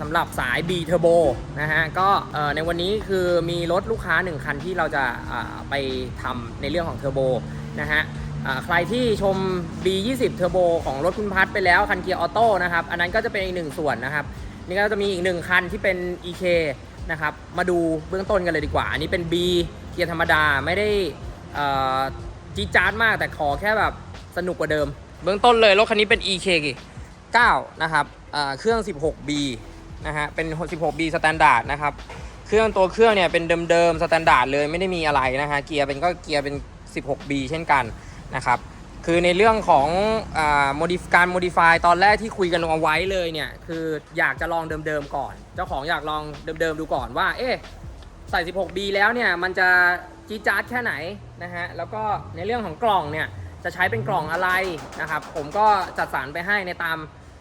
สำหรับสาย B Turbo นะฮะก็เอ่อในวันนี้คือมีรถลูกค้า 1 คันที่เราจะอ่าไปทำในเรื่องของเทอร์โบนะฮะอ่าใครที่ชม B20 Turbo ของรถคุณพัทไปแล้วคันเกียร์ออโต้นะครับ อันนั้นก็จะเป็นอีกหนึ่งส่วนนะครับ นี่ก็จะมีอีกหนึ่งคันที่เป็น EK นะครับ มาดูเบื้องต้นกันเลยดีกว่า อันนี้เป็น B เกียร์ธรรมดาไม่ได้เอ่อจี๊ดจ๊าดมากแต่ขอแค่แบบสนุกกว่าเดิม เบื้องต้นเลยรถคันนี้เป็น EK 9นะครับอ่าเครื่อง 16B นะฮะ เป็น 16B สแตนดาร์ดนะครับ เครื่องตัวเครื่องเนี่ยเป็นเดิมๆสแตนดาร์ดเลยไม่ได้มีอะไรนะฮะ เกียร์เป็นก็เกียร์เป็น 16B เช่นกันนะครับ คือในเรื่องของอการโมดิฟายตอนแรกที่คุยกันเอาไว้เลยเนี่ย คืออยากจะลองเดิมๆก่อน เจ้าของอยากลองเดิมๆดูก่อนว่า เอ๊ะใส่ 16B แล้วเนี่ย มันจะจี๊ดจ๊าดแค่ไหนนะฮะ แล้วก็ในเรื่องของกล่องเนี่ย จะใช้เป็นกล่องอะไรนะครับ ผมก็จัดสรรไปให้ในตาม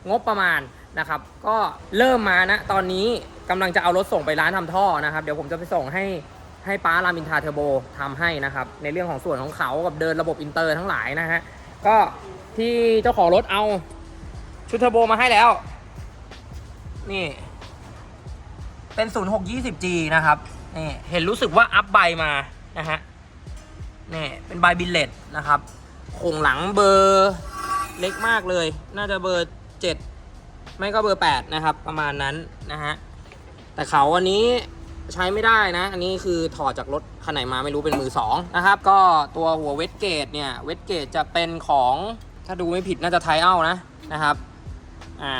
งบประมาณ นะครับ ก็เริ่มมานะตอนนี้กำลังจะเอารถส่งไปร้านทำท่อนะครับ เดี๋ยวผมจะไปส่งให้ให้ป้ารามินทาเทอร์โบทำให้นะครับ ในเรื่องของส่วนของเขากับเดินระบบอินเตอร์ทั้งหลายนะฮะ ก็ที่เจ้าของรถเอาชุดเทอร์โบมาให้แล้ว นี่ เป็น 0620G นะครับ นี่เห็นรู้สึกว่าอัพใบมานะฮะ นี่เป็นใบบิลเลตนะครับโครงหลังเบอร์เล็กมากเลย น่าจะเบอร์ 7 ไม่ก็เบอร์ 8 นะครับ ประมาณนั้นนะฮะ แต่เขาอันนี้ใช้ไม่ได้นะ อันนี้คือถอดจากรถคันไหนมาไม่รู้เป็นมือ2นะครับ ก็ตัวหัวเวสเกตเนี่ย เวสเกตจะเป็นของถ้าดูไม่ผิดน่าจะไทเอานะนะครับ อ่า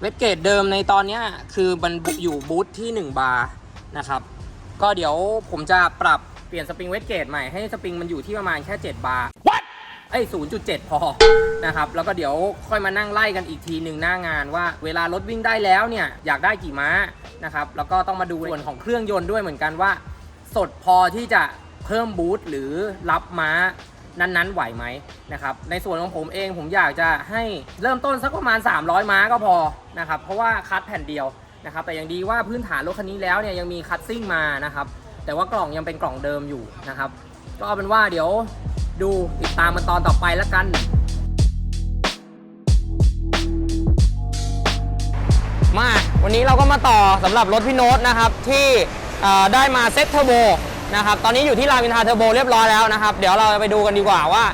เวทเกตเดิมในตอนเนี้ยคือมันอยู่บูธที่ 1 บาร์นะครับ ก็เดี๋ยวผมจะปรับเปลี่ยนสปริงเวทเกตใหม่ให้สปริงมันอยู่ที่ประมาณแค่ 7 บาร์ What เอ้ย0.7 พอนะครับ แล้วก็เดี๋ยวค่อยมานั่งไล่กันอีกทีหนึ่งหน้างานว่าเวลารถวิ่งได้แล้วเนี่ยอยากได้กี่ม้านะครับ แล้วก็ต้องมาดูส่วนของเครื่องยนต์ด้วยเหมือนกันว่า สดพอที่จะเพิ่มบูทหรือรับม้านั้นๆ ไหวไหมนะครับในส่วนของผมเองผมอยากจะให้เริ่มต้นสักประมาณ 300 ม้าก็พอนะครับเพราะว่าคัดแผ่นเดียวนะครับแต่ยังดีว่าพื้นฐานรถคันนี้แล้วเนี่ยยังมีคัดซิ่งมานะครับแต่ว่ากล่องยังเป็นกล่องเดิมอยู่นะครับก็เอาเป็นว่าเดี๋ยว ดูติดตามมันตอนต่อไปแล้วกันมาวันนี้เราก็มาต่อสำหรับรถพี่โน้ตนะครับที่เอ่อได้มาเซ็ตเทอร์โบนะครับตอนนี้อยู่ที่รามอินทราเทอร์โบเรียบร้อยแล้วนะครับ เดี๋ยวเราไปดูกันดีกว่าว่า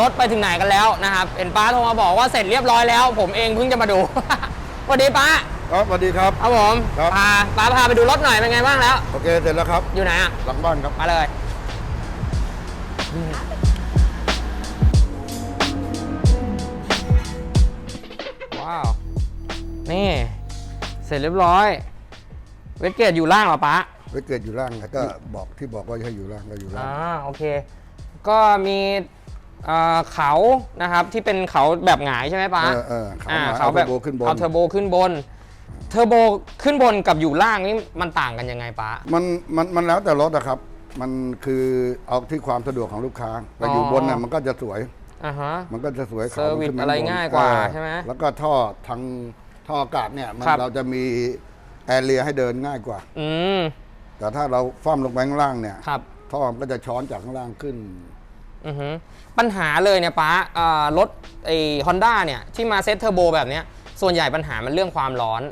รถไปถึงไหนกันแล้วนะครับเห็นป้าโทรมาบอกว่าเสร็จเรียบร้อยแล้ว ผมเองเพิ่งจะมาดูสวัสดีป้าครับสวัสดีครับครับผมครับพาป้าพาไปดูรถหน่อยเป็นไงบ้างแล้วโอเคเสร็จแล้วครับอยู่ไหนอะหลังบ้านครับมาเลย ว้าว นี่ เสร็จเรียบร้อย เวทเกตอยู่ล่างเหรอป้าไว้เกิดอยู่ล่างแล้วก็บอกที่บอกว่าให้อยู่ล่างก็อยู่ล่าง อ่าโอเค ก็มีเอ่อเขานะครับที่เป็นเขาแบบหงายใช่ไหมป้าเออเออเขาอ่ามาเขาเอาแบแบบบโบขึ้นบน เอาเทอร์โบขึ้นบน เทอร์โบขึ้นบนกับอยู่ล่างนี่มันต่างกันยังไงป้ามันมันมันแล้วแต่รถนะครับ มันคือเอาที่ความสะดวกของลูกค้าไปอยู่อ๋อบนน่ะมันก็จะสวย อ่าฮะ มันก็จะสวยขาเซอร์วิสมันขึ้นอะไรบนง่ายกว่าเออใช่ไหมแล้วก็ท่อทางท่ออากาศเนี่ยมันครับ เราจะมีแอร์เรียให้เดินง่ายกว่า อืมแต่ถ้าเราฟ้อมลงไปข้างล่างเนี่ย ครับท่อมันก็จะช้อนจากข้างล่างขึ้น อือฮึปัญหาเลยเนี่ยป้าเอ่อรถไอ้ฮอนด้าเนี่ยที่มาเซ็ตเทอร์โบแบบเนี้ยส่วนใหญ่ปัญหามันเรื่องความร้อน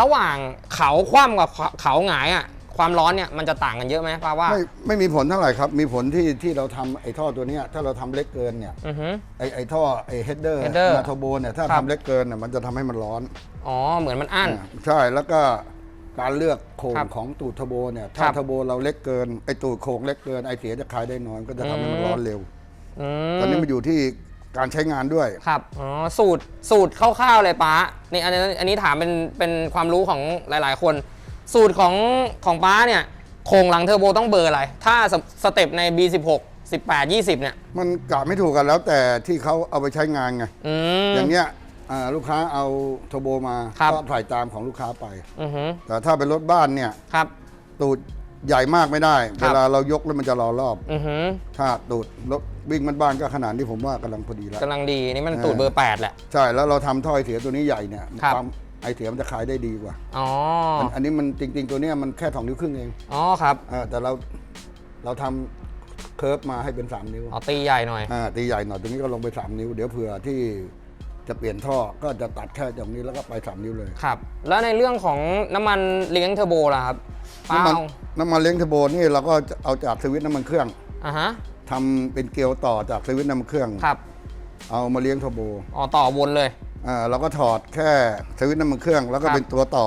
ระหว่างเขาคว่ำกับเขาหงายอะ ความร้อนเนี่ยมันจะต่างกันเยอะไหมป้าว่า ไม่ไม่มีผลเท่าไหร่ครับ มีผลที่ที่เราทำไอ้ท่อตัวเนี้ยถ้าเราทำเล็กเกินเนี่ยอือฮึ ไอ้ไอ้ท่อไอ้เฮดเดอร์ header นาโทโบเนี่ยถ้าครับ ทำเล็กเกินเนี่ยมันจะทำให้มันร้อน อ๋อเหมือนมันอั้นอ่าใช่แล้วก็การเลือกโครงครับของตูดเทอร์โบเนี่ยครัถ้าบเทอร์โบเราเล็กเกินไอ้ตูดโครงเล็กเกินไอเสียจะคลายได้น้อยก็จะทำให้มันอืม ร้อนเร็ว อืตอนนี้มันอยู่ที่การใช้งานด้วย ครับอ๋อสูตรสูตรคร่าวๆเลยป้านี่อันนี้อันนี้ถามเป็นเป็นความรู้ของหลาย ๆ คน สูตรของของป้าเนี่ยโครงหลังเทอร์โบต้องเบอร์อะไร ถ้าสสเต็ปใน B16 18 20 เนี่ย มันกะไม่ถูกกันแล้วแต่ที่เขาเอาไปใช้งานไง อืม อย่างเนี้ยอ่าลูกค้าเอาโทโบมาครับ ก็ถ่ายตามของลูกค้าไป อือหือแต่ถ้าเป็นรถบ้านเนี่ย ครับ ตูดใหญ่มากไม่ได้ ครัเวบ ลาเรายกแล้วมันจะรอรอบ อือหือถ้าตูดรถวิ่งบ้านๆก็ขนาดที่ผมว่ากำลังพอดีแล้ว กำลังดีนี่มันเออตูดเบอร์ 8 แหละ ใช่แล้วเราทำท่อไอเสียตัวนี้ใหญ่เนี่ยครับ ความ ไอเสียมันจะขายได้ดีกว่าอ๋ออันอันนี้มันจริง ๆ ตัวเนี้ยมันแค่สองนิ้วครึ่งเองอ๋อครับอ่าแต่เราเราทำเคิร์ฟมาให้เป็น3นิ้วอ๋อตีใหญ่หน่อย อ่าตีใหญ่หน่อยตรงนี้ก็ลงไป3นิ้ว เดี๋ยวเผื่อที่จะเปลี่ยนท่อก็จะตัดแค่ตรงนี้แล้วก็ไป3นิ้วเลย ครับ แล้วในเรื่องของน้ำมันเลี้ยงเทอร์โบล่ะครับป้าน้ำมันเอาน้ำมันเลี้ยงเทอร์โบนี่เราก็จะเอาจากสวิตช์น้ำมันเครื่องอะฮะทำเป็นเกลียวต่อจากสวิตช์น้ำมันเครื่อง ครับ เอามาเลี้ยงเทอร์โบอ๋อต่อวนเลย อ่าเราก็ถอดแค่สวิตช์น้ำมันเครื่อง แล้วก็ครับเป็นตัวต่อ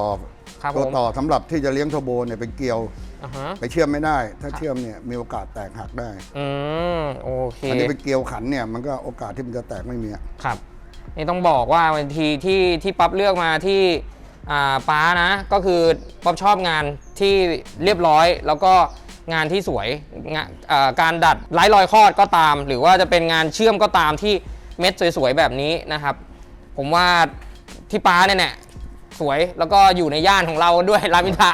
ครับตัวผม ต่อสำหรับที่จะเลี้ยงเทอร์โบเนี่ยเป็นเกลียว อะฮะไปเชื่อมไม่ได้ ถ้าครับเชื่อมเนี่ยมีโอกาสแตกหักได้ อืมโอเคอันนี้เป็นเกลียวขันเนี่ยมันก็โอกาสที่มันจะแตกไม่มีอะครับนี่ต้องบอกว่าวันทีที่ที่ป๊อปเลือกมาที่อ่าป้านะ ก็คือป๊อปชอบงานที่เรียบร้อย แล้วก็งานที่สวยงานอ่าการดัดไร้รอยคอดก็ตาม หรือว่าจะเป็นงานเชื่อมก็ตามที่ เม็ดสวยๆแบบนี้นะครับ ผมว่าที่ป้าเนี่ยแหละสวยแล้วก็อยู่ในย่านของเราด้วยรามอินทรา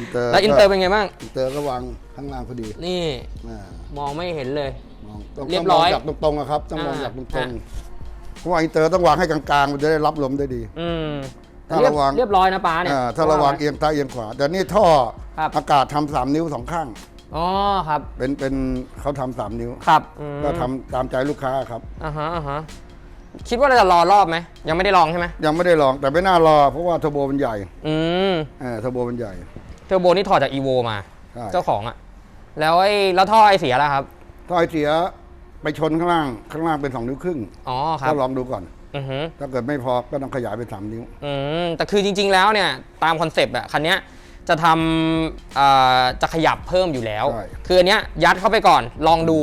อินเตอร์แล้วอินเตอร์เป็นไงบ้าง อินเตอร์ก็วางข้างล่างพอดีนี่อ่ามองไม่เห็นเลย มองต้องเรียบร้อยต้องมงจากตรงๆอะครับต้องมองอ่าจากตรอ่างๆเพราะว่าอินเตอร์ต้องวางให้กลางๆ มันจะได้รับลมได้ดี อืมถ้าเรียบระวัง เรียบร้อยนะป้าเนี่ย อ่าถ้าระวางเอียงซ้ายเอียงขวาแต่นี่ท่อครับ อากาศทำสามนิ้วสองข้าง อ๋อครับ เป็นเป็นเขาทำสามนิ้ว ครับอืมก็ทำตามใจลูกค้าครับ อ่าฮะอ่าฮะคิดว่าเราจะรอรอบไหม ยังไม่ได้ลองใช่ไหมยังไม่ได้ลองแต่ไม่น่ารอ เพราะว่าเทอร์โบมันใหญ่อืมเออเทอร์โบมันใหญ่ เทอร์โบนี่ถอดจากอีโวมา ใช่ เจ้าของอะแล้วไอ้แล้วท่อไอเสียล่ะครับ ถ้าไอเสียไปชนข้างล่างข้างล่างเป็นสองนิ้วครึ่งอ๋อครับ ก็ลองดูก่อน อือฮึ ถ้าเกิดไม่พอก็ต้องขยายเป็นสามนิ้ว อืมแต่คือจริงๆแล้วเนี่ย ตามคอนเซปต์อะคันเนี้ย จะทำอ่าจะขยับเพิ่มอยู่แล้วใช่คืออันเนี้ยยัดเข้าไปก่อนลองดู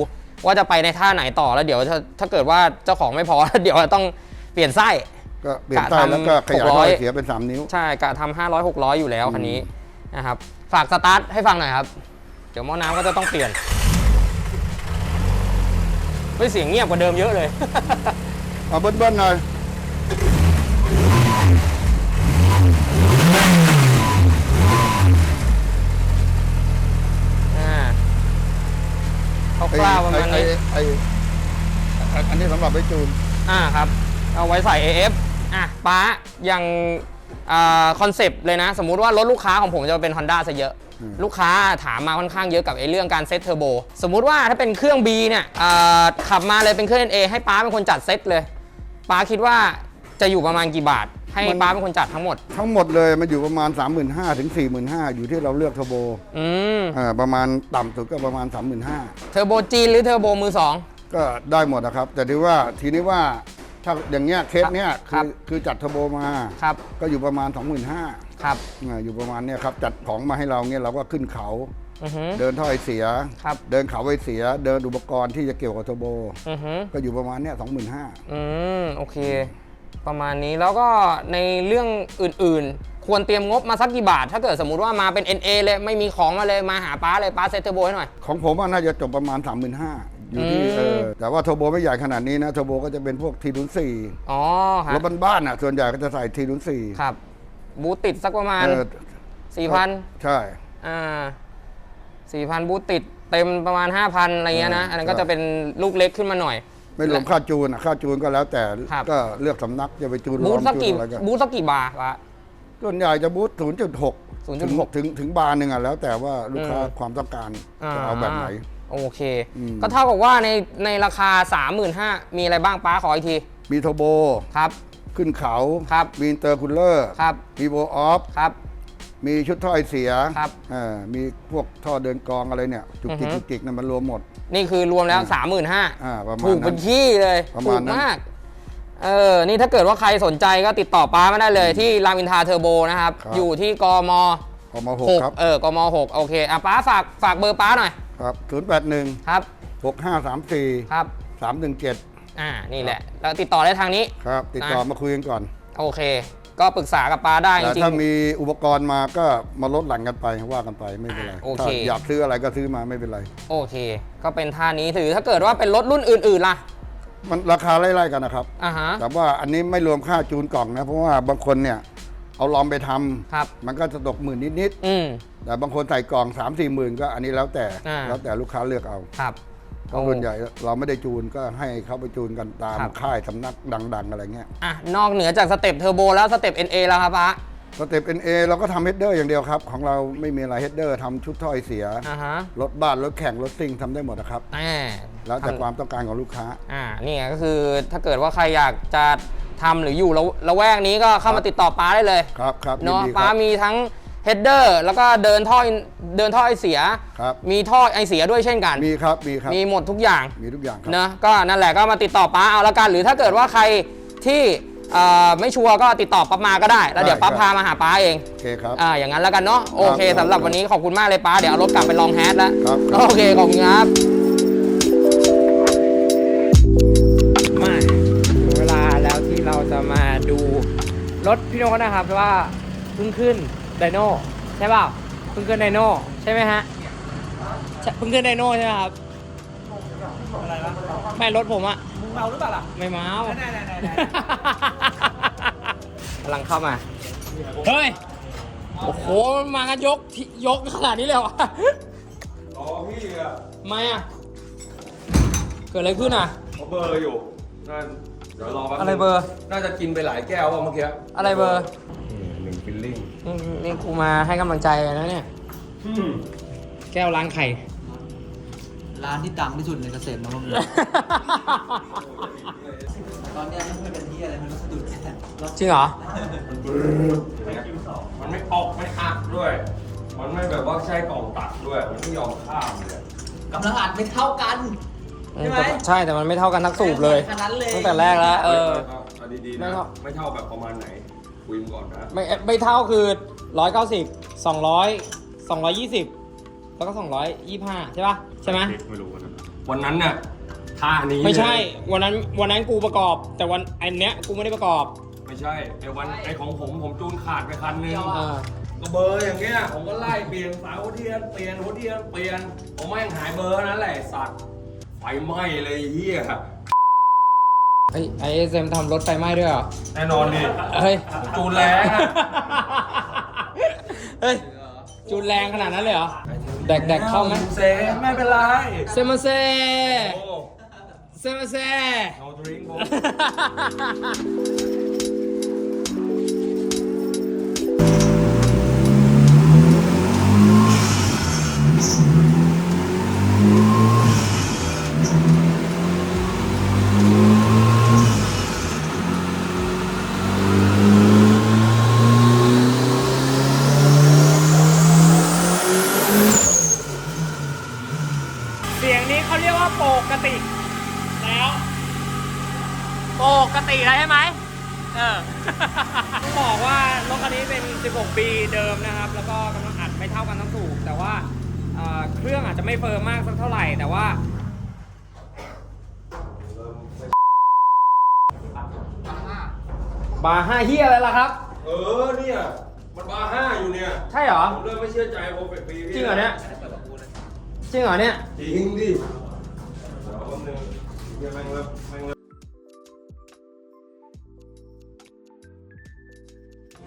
ว่าจะไปในท่าไหนต่อแล้วเดี๋ยวถ้าถ้าเกิดว่าเจ้าของไม่พอเดี๋ยวจะต้องเปลี่ยนไส้ก็เปลี่ยนกะใต้ทำแล้วก็ขยายหกร้ท่ออยเสียเป็นสามนิ้ว ใช่กะทำห้าร้อยหกร้อยอยู่แล้วคันนี้นะครับฝากสตาร์ทให้ฟังหน่อยครับ เดี๋ยวหม้อน้ำก็จะต้องเปลี่ยนเฮ้ยเสียงเงียบกว่าเดิมเยอะเลย เอาเบิ้ลๆหน่อย คไอ้ร่าวๆประมาณไอ้นี้ไอ้ไอ้อันนี้สำหรับไปจูน อ่าครับ เอาไว้ใส่ AF อะป้าอย่างคอนเซปต์เลยนะ สมมุติว่ารถลูกค้าของผมจะเป็น Honda ซะเยอะ อืม ลูกค้าถามมาค่อนข้างเยอะกับไอ้เรื่องการเซตเทอร์โบสมมุติว่าถ้าเป็นเครื่อง B เนี่ยอ่าขับมาเลยเป็นเครื่อง NA ให้ป้าเป็นคนจัดเซตเลยป้าคิดว่าจะอยู่ประมาณกี่บาท ให้ป้าเป็นคนจัดทั้งหมด ทั้งหมดเลยมันอยู่ประมาณ 3 5 0 0 0ถึง45,000 อยู่ที่เราเลือกเทอร์โบอืมอ่าประมาณต่ำสุดก็ประมาณ 35,000 เทอร์โบจีนหรือเทอร์โบมือสอง ก็ได้หมดนะครับ แต่ที่ว่าทีนี้ว่าถ้าอย่างเงี้ยเคสเนี้ยครัคือบคือจัดเทอร์โบมาครับ ก็อยู่ประมาณ 25,000ครับ อ่าอยู่ประมาณเนี้ยครับจัดของมาให้เราเงี้ยเราก็ขึ้นเขา อือฮึเดินท่อไอเสีย ครับ เดินเขาไอเสีย เดินอุปกรณ์ที่จะเกี่ยวกับเทอร์โบ อือฮึก็อยู่ประมาณเนี้ย25,000 อืมโอเค ประมาณนี้แล้วก็ในเรื่องอื่นๆ ควรเตรียมงบมาสักกี่บาท ถ้าเกิดสมมุติว่ามาเป็น NA เลยไม่มีของมาเลยมาหาป้าเลยป้าเซตเทอร์โบให้หน่อย ของผมว่าน่าจะจบประมาณ 35,000อยู่ที่อืมเออแต่ว่าเทอร์โบไม่ใหญ่ขนาดนี้นะเทอร์โบก็จะเป็นพวกทีนุนสี่อ๋อครัรบถบ้านๆอะส่วนใหญ่ก็จะใส่ทีนุนสี่ครับบูทติดสักประมาณเออ4,000ใช่อ่า4,000บูทติดเต็มประมาณ 5,000อะไรเงี้ยนะเอออันนั้นใช่ก็จะเป็นลูกเล็กขึ้นมาหน่อย ไม่รวมค่าจูนอะค่าจูนก็แล้วแต่ครับ ก็เลือกสำนักจะไปจูนบูทลอมสักจูกี่นอะไรก็บูทสักกี่บาทวะส่วนใหญ่จะบูท0.6 0.6 ถึงถึงบาร์หนึ่งอะแล้วแต่ว่าลูกค้าความต้องการจะเอาแบบไหน โอเค อืม ก็เท่ากับว่าในในราคา 35,000มีอะไรบ้างป้าขออีกที มีโทโบ ครับ ขึ้นเขา ครับ มีอินเตอร์คูลเลอร์ ครับ มีโบออฟ ครับ มีชุดท่อไอเสียครับ เออมีพวกท่อเดินกองอะไรเนี่ยจุกจิกอือฮึ จุกจิกนั่นมันรวมหมด นี่คือรวมแล้วอ่า35,000อ่าประมาณถูกเป็นั้นนขี้เลยประถูมาณกนั้น มากเออนี่ถ้าเกิดว่าใครสนใจก็ติดต่อป้ามาได้เลยที่รามอินทราเทอร์โบนะครับ ครับ อยู่ที่กมพอมาหก6ครับเออกม6โอเคอะป้าฝากฝากเบอร์ป้าหน่อยครับศูนย์แปดหนึ่งครับหกห้าสามสี่ครับ สามหนึ่งเจ็ดอ่านี่แหละ แล้วติดต่อได้ทางนี้ ครับ ติดต่อนะมาคุยกันก่อน โอเค ก็ปรึกษากับป้าได้จแต่ริง ถ้ามีอุปกรณ์มาก็มาลดหลั่งกันไปว่ากันไปไม่เป็นไรอ่าโอเค ถ้าอยากซื้ออะไรก็ซื้อมาไม่เป็นไร โอเค ก็เป็นท่านี้ถือถ้าเกิดว่าเป็นรถรุ่นอื่นๆล่ะมันราคาไล่ๆกันนะครับ อ่าฮะแต่ว่าอันนี้ไม่รวมค่าจูนกล่องนะเพราะว่าบางคนเนี่ยเอาลอมไปทำครับ มันก็จะตกหมื่นนิดอืม ๆแต่บางคนใส่กล่อง3 4หมื่นก็อันนี้แล้วแต่อ่า แล้วแต่ลูกค้าเลือกเอา ครับเพราะ ส่วนใหญ่เราไม่ได้จูนก็ให้เขาไปจูนกันตามครับ ค่ายสำนักดัง ๆ อะไรเงี้ยอะนอกเหนือจากสเต็ปเทอร์โบแล้วสเต็ป NA แล้วครับป้าสเต็ปเอ็นเอเราก็ทำเฮดเดอร์อย่างเดียวครับ ของเราไม่มีอะไรเฮดเดอร์ทำชุดถ้อยเสีย อ่าฮะรถบ้าน รถแข่ง รถซิ่งทำได้หมดนะครับอ่าแล้วแต่ทำความต้องการของลูกค้า อ่านี่ไงก็คือถ้าเกิดว่าใครอยากจะทำหรืออยู่ละละแวกนี้ก็เข้ามาติดต่อป้าได้เลยครับครับยินเนาะดีคป้ารับมีทั้ง เฮดเดอร์แล้วก็เดินท่อเดินท่อไอเสีย ครับมีท่อไอเสียด้วยเช่นกัน มีครับมีครับมีหมดทุกอย่างมีทุกอย่างครับเนอะก็นั่นแหละก็มาติดต่อป้าเอาละกัน หรือถ้าเกิดว่าใครที่เอ่อไม่ชัวร์ก็ติดต่อป้ามาก็ได้ แล้วเดี๋ยวป้าได้ครับพามาหาป้าเองโอเคครับ อ่าอย่างนั้นแล้วกันเนาะโอเคครับสำหรับวันนี้ขอบคุณมากเลยป้าเดี๋ยวเอารถกลับไปลองแฮชแล้วครับโอเคขอบคุณครับมาถึงเวลาแล้วที่เราจะมาดูรถพี่โนกนะครับเพราะว่าเพิ่งขึ้น ไดโน่ใช่เปล่าเพิ่งขึ้นไดโน่ใช่ไหมฮะใช่เพิ่งขึ้นไดโน่ใช่ไหมครับอะไรวะไม่รถผมอะมึงเมาหรือเปล่าล่ะไม่เมาไหนไหนไหนไหนกำลังเข้ามาเฮ้ยโอ้โหมากันยกที่ยกขนาดนี้เลยเหรอรอพี่อะทำไมอะเกิดอะไรขึ้นอะเขาเบอร์อยู่นั่นเดี๋ยวรอแป๊บนึงอะไรเบอร์ น่าจะกินไปหลายแก้วว่ะเมื่อกี้อะไรเบอร์หนึ่งฟิลลิ่ง นี่นี่กูมาให้กำลังใจนะเนี่ย แก้วล้างไข่ ร้านที่ดังที่สุดในเกษตรนวมินทร์ตอนเนี้ยไม่ค่อยเป็นที่อะไรมันสะดุดแค่รถจริงเหรอ มันไม่ออกไม่อักด้วย มันไม่แบบว่าใช้กล่องตัดด้วย มันไม่ยอมข้ามเลยกำลังอัดไม่เท่ากัน ใช่ไหม ใช่แต่มันไม่เท่ากันทั้งสูบเลย ขนาดนั้นเลย ตั้งแต่แรกแล้ว เออ เอาดีๆไม่นะเท่าไม่เท่าแบบประมาณไหน คุยกันก่อนนะไม่ไม่เท่าคือร้อยเก้าสิบสองร้อยสองร้อยยี่สิบแล้วก็สองร้อยยี่ห้าใช่ปะใช่ไหมไม่รู้นะวันนั้นเนี่ยท่านี้ไม่ใช่เลยวันนั้นวันนั้นกูประกอบ แต่วันอันเนี้ยกูไม่ได้ประกอบ ไม่ใช่ไอ้วันไอ้ของผมผมจูนขาดไปคันนึงเออก็เบอร์อย่างเงี้ยผมก็ไล่เปลี่ยนสายหัวเทียนเปลี่ยนหัวเทียนเปลี่ยนผมไม่งหายเบอร์นั่นแหละไอ้สัตว์ไฟไหม้เลยไอ้เฮีย ไอไอเอสเอ็มทำรถไฟไหม้ด้วยเหรอ แน่นอนดิเฮ้ย จูนแรงอะเฮ้ย จูนแรงขนาดนั้นเลยเหรอ แดกแดกเข้าไหมเซไม่เป็นไรเซมาเซโอ้ เซมาเซ no drink ผ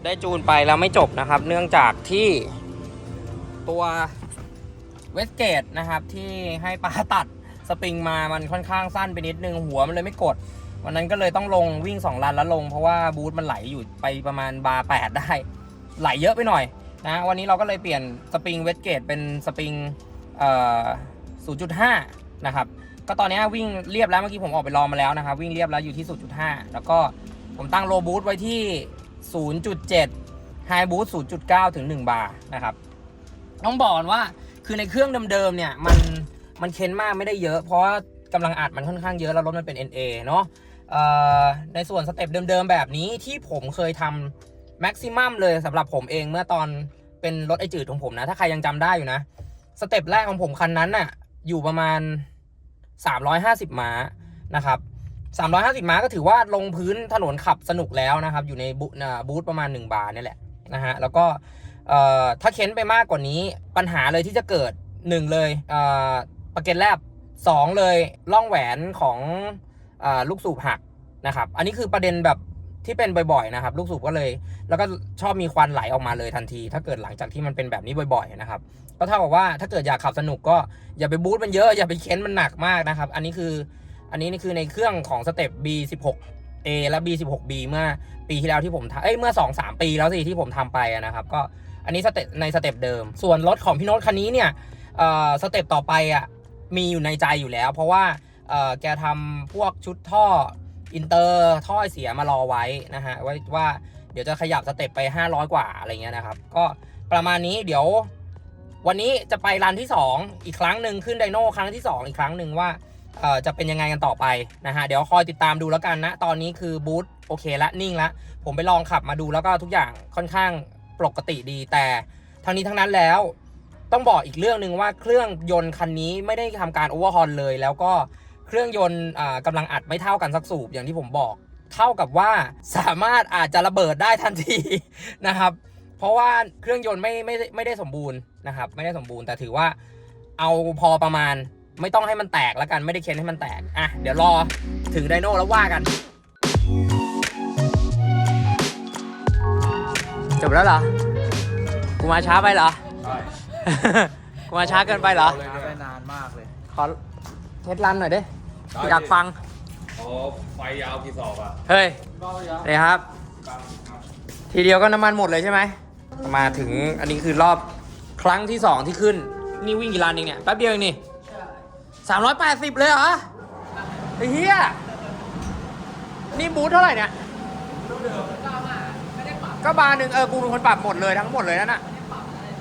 ได้จูนไปแล้วไม่จบนะครับ เนื่องจากที่ตัวเวสเกตนะครับที่ให้ปาตัดสปริงมามันค่อนข้างสั้นไปนิดนึงหัวมันเลยไม่กด วันนั้นก็เลยต้องลงวิ่ง2ลันแล้วลง เพราะว่าบูธมันไหลอยู่ไปประมาณบาร์8ได้ ไหลเยอะไปหน่อยนะวันนี้เราก็เลยเปลี่ยนสปริงเวสเกตเป็นสปริงเอ่อ0.5 นะครับ ก็ตอนนี้วิ่งเรียบแล้วเมื่อกี้ผมออกไปลองมาแล้วนะครับ วิ่งเรียบแล้วอยู่ที่ 0.5 แล้วก็ผมตั้งโลบูทไว้ที่ 0.7 High Boost 0.9 ถึง 1 บาร์นะครับ ต้องบอกว่าคือในเครื่องเดิมๆเนี่ยมันมันเค้นมากไม่ได้เยอะ เพราะกำลังอัดมันค่อนข้างเยอะ แล้วรถมันเป็น NA เนาะในส่วนสเต็ปเดิมๆแบบนี้ที่ผมเคยทำแม็กซิมัมเลยสำหรับผมเองเมื่อตอนเป็นรถไอจืดของผมนะ ถ้าใครยังจำได้อยู่นะ สเต็ปแรกของผมคันนั้นน่ะอยู่ประมาณ 350 ม้านะครับ 350 ม้าก็ถือว่าลงพื้นถนนขับสนุกแล้วนะครับ อยู่ในบูบูธประมาณ 1 บาร์นี่แหละนะฮะแล้วก็เอ่อถ้าเค้นไปมากกว่านี้ปัญหาเลยที่จะเกิด 1 เลยเอ่อประเก็นแลบ 2 เลยล่องแหวนของอลูกสูบหักนะครับ อันนี้คือประเด็นแบบที่เป็นบ่อยๆนะครับ ลูกสูบก็เลย แล้วก็ชอบมีควันไหลออกมาเลยทันที ถ้าเกิดหลังจากที่มันเป็นแบบนี้บ่อยๆนะครับก็เท่ากับว่าถ้าเกิดอยากขับสนุกก็อย่าไปบูทมันเยอะอย่าไปเค้นมันหนักมากนะครับ อันนี้คือ อันนี้นี่คือในเครื่องของสเต็ป B16A และ B16B เมื่อปีที่แล้วที่ผมทำเอ้ยเมื่อ 2-3 ปีแล้วสิที่ผมทำไปนะครับก็อันนี้สเต็ปในสเต็ปเดิม ส่วนรถของพี่โน้ตคันนี้เนี่ยเอ่อสเต็ปต่อไปอะมีอยู่ในใจอยู่แล้ว เพราะว่าเอ่อแกทำพวกชุดท่ออินเตอร์ท่อไอเสียมารอไว้นะฮะไว้ว่าเดี๋ยวจะขยับสเต็ปไป 500 กว่าอะไรเงี้ยนะครับ ก็ประมาณนี้เดี๋ยววันนี้จะไปรันที่ 2 อีกครั้งหนึ่งขึ้นไดโน่ครั้งที่ 2 อีกครั้งหนึ่งว่า จะเป็นยังไงกันต่อไปนะฮะเดี๋ยวคอยติดตามดูแล้วกันนะ ตอนนี้คือบูธโอเคละนิ่งละผมไปลองขับมาดูแล้วก็ทุกอย่างค่อนข้างปกติดีแต่ทั้งนี้ทั้งนั้นแล้วต้องบอกอีกเรื่องหนึ่งว่าเครื่องยนต์คันนี้ไม่ได้ทำการโอเวอร์ฮอลเลย แล้วก็เครื่องยนต์อ่ากำลังอัดไม่เท่ากันสักสูบอย่างที่ผมบอกเท่ากับว่าสามารถอาจจะระเบิดได้ทันทีนะครับ เพราะว่าเครื่องยนต์ไม่ไม่ไม่ได้สมบูรณ์นะครับ ไม่ได้สมบูรณ์แต่ถือว่าเอาพอประมาณ ไม่ต้องให้มันแตกแล้วกันไม่ได้เค้นให้มันแตกอะเดี๋ยวรอถึงไดโน่แล้วว่ากันจบแล้วเหรอกูมาช้าไปเหรอใช่กูมาช้าเกินไปเหรอ ช้าไปนานมากเลยขอเทสรันหน่อยดิอยากฟังโอ้ไฟยาวกี่ศอกอะ เฮ้ยนี่ครับ ทีเดียวก็น้ำมันหมดเลยใช่ไหม มาถึงอันนี้คือรอบครั้งที่สองที่ขึ้น นี่วิ่งกี่ลันเองเนี่ย แป๊บเดียวเองนี่ สามร้อยแปดสิบเลยเหรอไอ้เหี้ยนี่บูทเท่าไหร่เนี่ยก็บาร์หนึ่งเออกูเป็นคนปรับหมดเลยทั้งหมดเลยนั่นน่ะ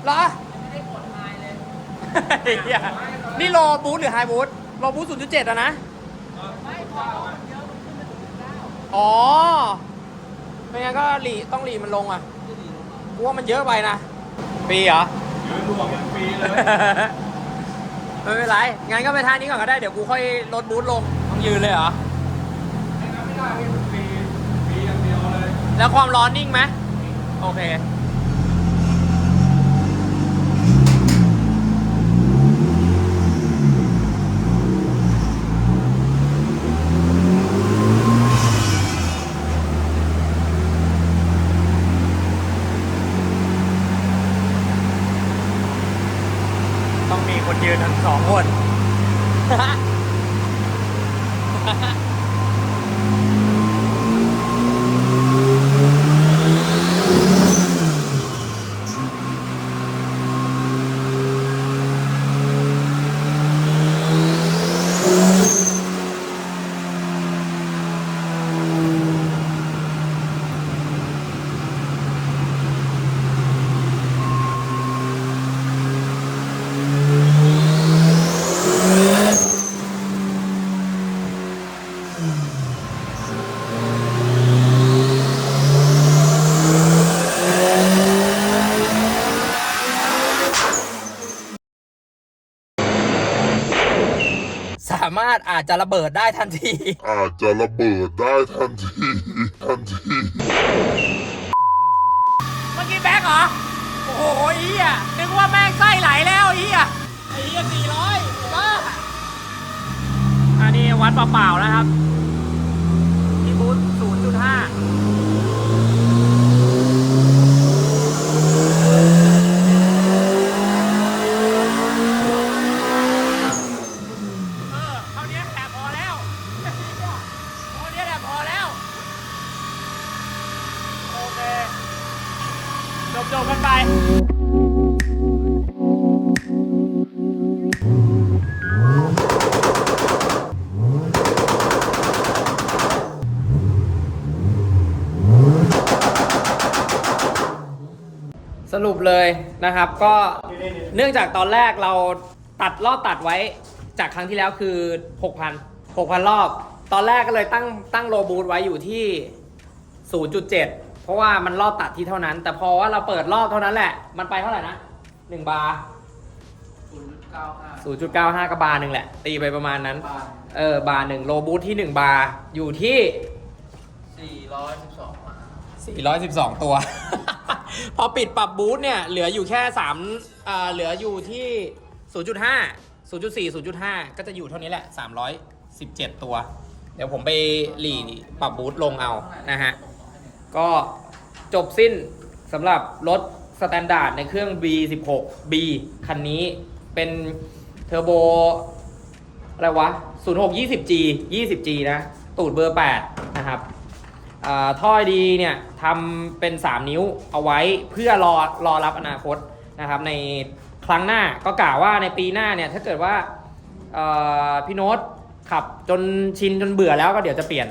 เหรอไม่ได้กดไฮเลยเหี้ยนี่โลบูทหรือไฮบูทโลบูทศูนย์จุดเจ็ดอะนะอ๋อไม่งั้นก็หลีต้องหลีมันลงอะกูว่ามันเยอะไปนะ ปีเหรอยืนรวมเป็นปีเลย ไม่เป็นไร งั้นก็ไปท่านี้ก่อนก็ได้ เดี๋ยวกูค่อยลดบูทลงต้องยืนเลยเหรอ ไม่งั้นไม่ได้พี่เป็นปีปีอย่างเดียวเลย แล้วความร้อนนิ่งไหมโอเค ต้องมีคน ยืนทั้งสองคน อาจจะระเบิดได้ทันที อาจจะระเบิดได้ทันทีทันทีเมื่อกี้แบ็คเหรอ โอ้โหอีอะนึกว่าแม่งไส้ไหลแล้วอีอะไอ้เหี้ยสี่ร้อยบ้าอันนี้วัดเปล่าๆนะครับ ที่บูธศูนย์จุดห้าเออเท่านี้แหละพอแล้วเท่านี้แหละพอแล้ว โอเค จ บจบกันไปสรุปเลยนะครับก็เนื่องจากตอนแรกเราตัดรอบตัดไว้จากครั้งที่แล้วคือ 6,000 6,000 รอบ ตอนแรกก็เลยตั้งตั้งโลบูทไว้อยู่ที่ 0.7 เพราะว่ามันรอบตัดที่เท่านั้น แต่พอว่าเราเปิดรอบเท่านั้นแหละ มันไปเท่าไหร่นะ1บาร์0.95ก็บาร์หนึ่งแหละ ตีไปประมาณนั้น บาทเออบาร์หนึ่งโลบูทที่1บาร์อยู่ที่412บาท412 ตัว พอปิดปรับบูทเนี่ย เหลืออยู่แค่3อ่าเหลืออยู่ที่ 0.5 0.4 0.5 ก็จะอยู่เท่านี้แหละ 317 ตัว เดี๋ยวผมไปหลีปรับบูทลงเอานะฮะ ก็จบสิ้นสำหรับรถสแตนดาร์ดในเครื่อง B16B คันนี้เป็นเทอร์โบอะไรวะ 06 20G 20G นะ ตูดเบอร์ 8 นะครับท่อดีเนี่ยทำเป็น 3 นิ้วเอาไว้เพื่อรอรอรับอนาคตนะครับ ในครั้งหน้าก็กล่าวว่าในปีหน้าเนี่ย ถ้าเกิดว่าพี่โน้ตขับจนชินจนเบื่อแล้วก็เดี๋ยวจะเปลี่ยน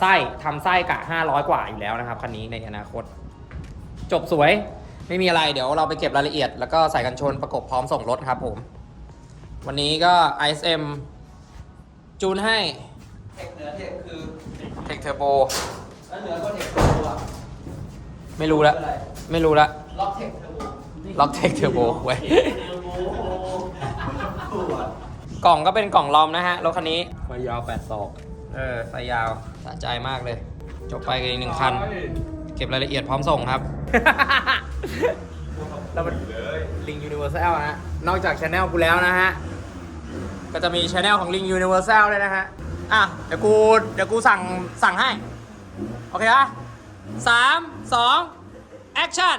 ไส้ทำไส้กะ 500 กว่าอยู่แล้วนะครับคันนี้ในอนาคต จบสวยไม่มีอะไรเดี๋ยวเราไปเก็บรายละเอียด แล้วก็ใส่กันชนประกบพร้อมส่งรถครับผม วันนี้ก็ ISM จูนให้ เทคเหนือเทคคือ Tech Turbo แล้วเหนือก็เทคเทอร์โบอะไม่รู้ละคืออะไรไม่รู้ละล็อกเทคเทอร์โบล็อก Tech Turbo ไว้ยปวดกล่องก็เป็นกล่องลอมนะฮะรถคันนี้ไฟยาวแปดศอก เออไฟยาวสะใจมากเลย จบไปกันอีกหนึ่งคัน เก็บรายละเอียดพร้อมส่งครับ เราเป็นลิงยูนิเวอร์แซลนะฮะ นอกจากช anel กูแล้วนะฮะ ก็จะมีช anel ของลิงยูนิเวอร์แซลด้วยนะฮะ อะ เดี๋ยวกู เดี๋ยวกูสั่ง สั่งให้ โอเคปะสามสองแอคชั่น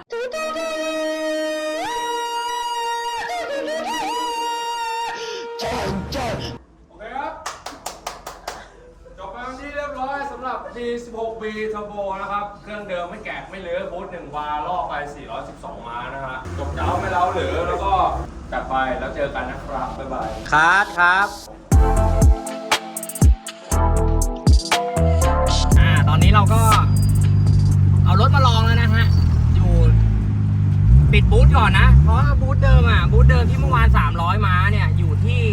G16B Turbo นะครับ เครื่องเดิมไม่แกะไม่เลือบูทหนึ่งวาล่อไป 412 ม้านะฮะจบเจ้าไม่เล้าหรือแล้วก็จัดไปแล้วเจอกันนะครับ บ๊ายบาย คัดครับ อ่ตอนนี้เราก็ เอารถมาลองแล้วนะฮะ อยู่ปิดบูธก่อนนะ เพราะบูธเดิมอะ บูธเดิมที่เมื่อวาน 300 ม้าเนี่ย อยู่ที่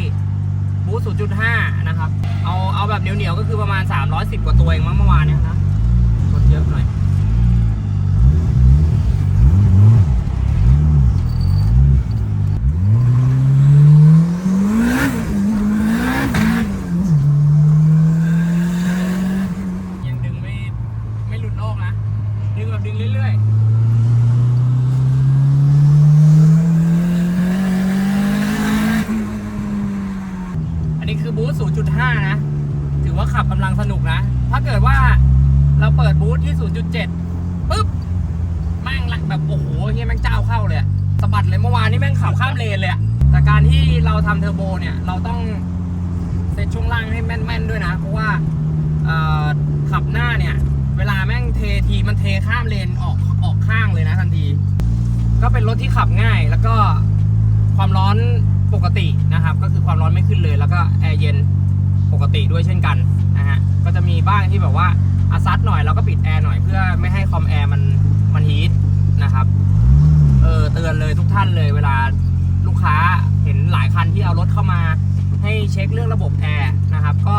บูธ0.5 นะครับ เอาเอาแบบเหนียวๆ ก็คือประมาณ 310 กว่าตัวเองมั้งเมื่อวานเนี่ยนะคนเยอะหน่อย ยังดึงไม่ไม่หลุดโลกนะ ดึงแบบดึงเรื่อยๆ อันนี้คือบูธ0.5 นะ ถื อว่าขับกำลังสนุกนะ ถ้าเกิดว่าเราเปิดบูธที่ 0.7ปุ๊บแม่งละแบบโอ้โหเฮียแม่งเจ้าเข้าเลยสะบัดเลยเมื่อวานนี้แม่งขับข้ามเลนเลยแต่การที่เราทำเทอร์โบเนี่ย เราต้องเซตช่วงล่างให้แม่นๆด้วยนะ เพราะว่าขับหน้าเนี่ย เวลาแม่งเททีมันเทข้ามเลนออกออกข้างเลยนะทันที ก็เป็นรถที่ขับง่ายแล้วก็ความร้อนปกตินะครับ ก็คือความร้อนไม่ขึ้นเลยแล้วก็แอร์เย็น ปกติด้วยเช่นกันนะฮะก็จะมีบ้างที่แบบว่าอาซัดหน่อยเราก็ปิดแอร์หน่อยเพื่อไม่ให้คอมแอร์มันมันฮีทนะครับเออเตือนเลยทุกท่านเลยเวลาลูกค้าเห็นหลายคันที่เอารถเข้ามา ให้เช็คเรื่องระบบแอร์นะครับก็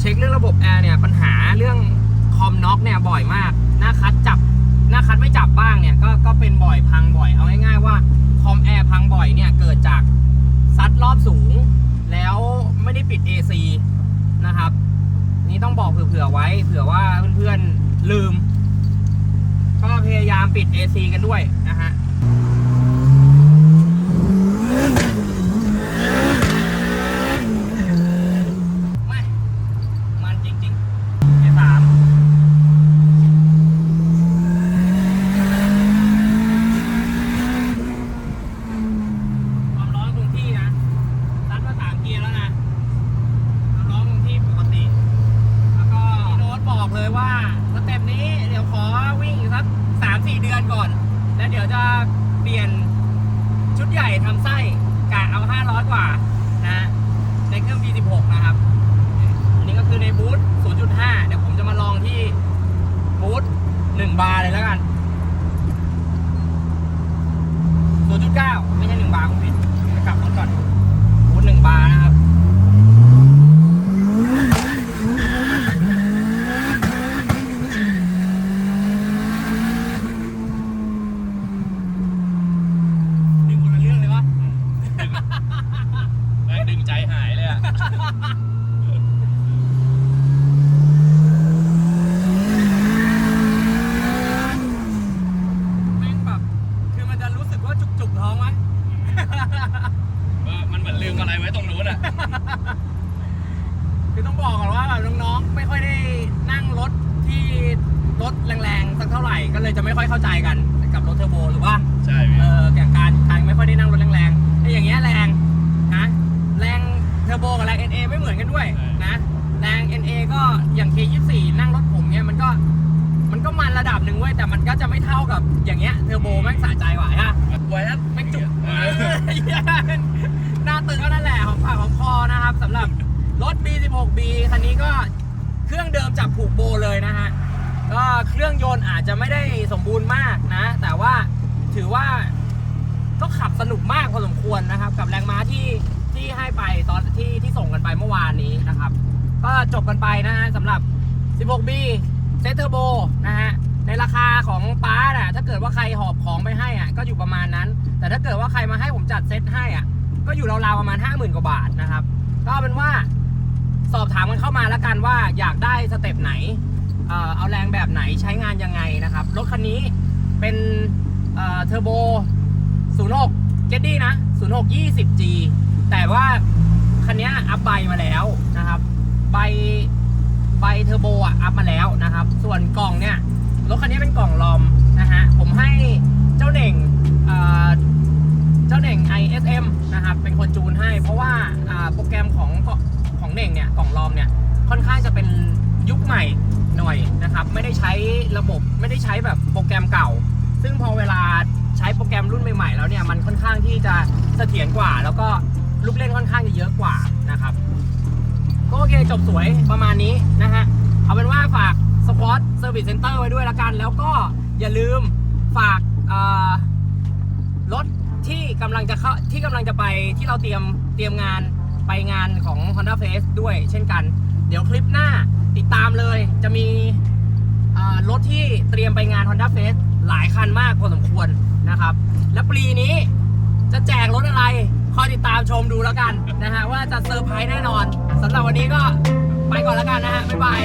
เช็คเรื่องระบบแอร์เนี่ยปัญหาเรื่องคอมน็อกเนี่ยบ่อยมากหน้าคัดจับหน้าคัดไม่จับบ้างเนี่ยก็ก็เป็นบ่อยพังบ่อยเอาง่ายๆว่าคอมแอร์พังบ่อยเนี่ยเกิดจากซัดรอบสูง แล้วไม่ได้ปิด AC นะครับ นี่ต้องบอกเผื่อๆไว้เผื่อว่าเพื่อนๆลืม ก็พยายามปิด AC กันด้วยนะฮะ ไม่มันจริงๆไอ้สาม ความร้อนคงที่นะรัดมาสามเกียร์แล้วนะ ความร้อนคงที่ปกติ แล้วก็พี่โน้ตบอกเลยว่าสเต็ปนี้เดี๋ยวขอวิ่งอีกสักสามสี่เดือนก่อน แล้วเดี๋ยวจะเปลี่ยนชุดใหญ่ทำ ไส้กะเอาห้าร้อยกว่านะ ในเครื่อง B16 นะครับ อันนี้ก็คือในบูธ0.5 เดี๋ยวผมจะมาลองที่บูธ1บาร์เลยแล้วกัน 0.9 ไม่ใช่ 1 บาร์ผมผิดกลับรถก่อนบูธ1บาร์นะครับ ดึงคนละเรื่องเลยวะ เลยจะไม่ค่อยเข้าใจกันกับรถเทอร์โบหรือว่าใช่เออแก่การการไม่ค่อยได้นั่งรถแรงๆไอ้อย่างเงี้ยแรงนะแรงเทอร์โบกับแรง NA ไม่เหมือนกันด้วยนะแรง NA ก็อย่าง K24 นั่งรถผมเนี้ยมันก็มันก็มันระดับหนึ่งเว้ยแต่มันก็จะไม่เท่ากับอย่างเงี้ยเทอร์โบแม่งสะใจกว่าฮะไว้แล้วแม่งจุกหน้าตึงก็นั่นแหละของปากของคอนะครับสำหรับรถ B16B คันนี้ก็เครื่องเดิมจับผูกโบเลยนะฮะ ก็เครื่องยนต์อาจจะไม่ได้สมบูรณ์มากนะ แต่ว่าถือว่าก็ขับสนุกมากพอสมควรนะครับ กับแรงม้าที่ที่ให้ไปตอนที่ที่ส่งกันไปเมื่อวานนี้นะครับ ก็จบกันไปนะฮะสำหรับ 16B เซตเทอร์โบนะฮะในราคาของป้าน่ะถ้าเกิดว่าใครหอบของไปให้อะก็อยู่ประมาณนั้น แต่ถ้าเกิดว่าใครมาให้ผมจัดเซตให้อะก็อยู่ราวๆประมาณ 50,000กว่าบาทนะครับ ก็เอาเป็นว่าสอบถามกันเข้ามาแล้วกันว่าอยากได้สเต็ปไหน เอาแรงแบบไหนใช้งานยังไงนะครับ รถคันนี้เป็นเทอร์โบ 06 เจดดี้นะ 06 20G แต่ว่าคันนี้อัพใบมาแล้วนะครับใบใบเทอร์โบอะอัพมาแล้วนะครับ ส่วนกล่องเนี่ย รถคันนี้เป็นกล่องลอมนะฮะ ผมให้เจ้าเน่งเจ้าเน่ง ISM นะครับ เป็นคนจูนให้ เพราะว่าอ่าโปรแกรมของของเน่งเนี่ย กล่องลอมเนี่ย ค่อนข้างจะเป็นยุคใหม่ หน่อยนะครับ ไม่ได้ใช้ระบบไม่ได้ใช้แบบโปรแกรมเก่า ซึ่งพอเวลาใช้โปรแกรมรุ่นใหม่ๆแล้วเนี่ยมันค่อนข้างที่จะเสถียรกว่า แล้วก็ลูกเล่นค่อนข้างจะเยอะกว่านะครับก็โอเคจบสวยประมาณนี้นะฮะเอาเป็นว่าฝากสควอตเซอร์วิสเซ็นเตอร์ไว้ด้วยละกัน แล้วก็อย่าลืมฝากรถที่กำลังจะเข้าที่กำลังจะไปที่เราเตรียมเตรียมงานไปงานของ Honda Face ด้วยเช่นกัน เดี๋ยวคลิปหน้า ติดตามเลยจะมีรถที่เตรียมไปงาน Honda Face หลายคันมากพอสมควรนะครับ และปีนี้จะแจกรถอะไร คอยติดตามชมดูแล้วกันนะฮะ ว่าจะเซอร์ไพรส์แน่นอนสำหรับวันนี้ก็ไปก่อนแล้วกันนะฮะ บ๊ายบาย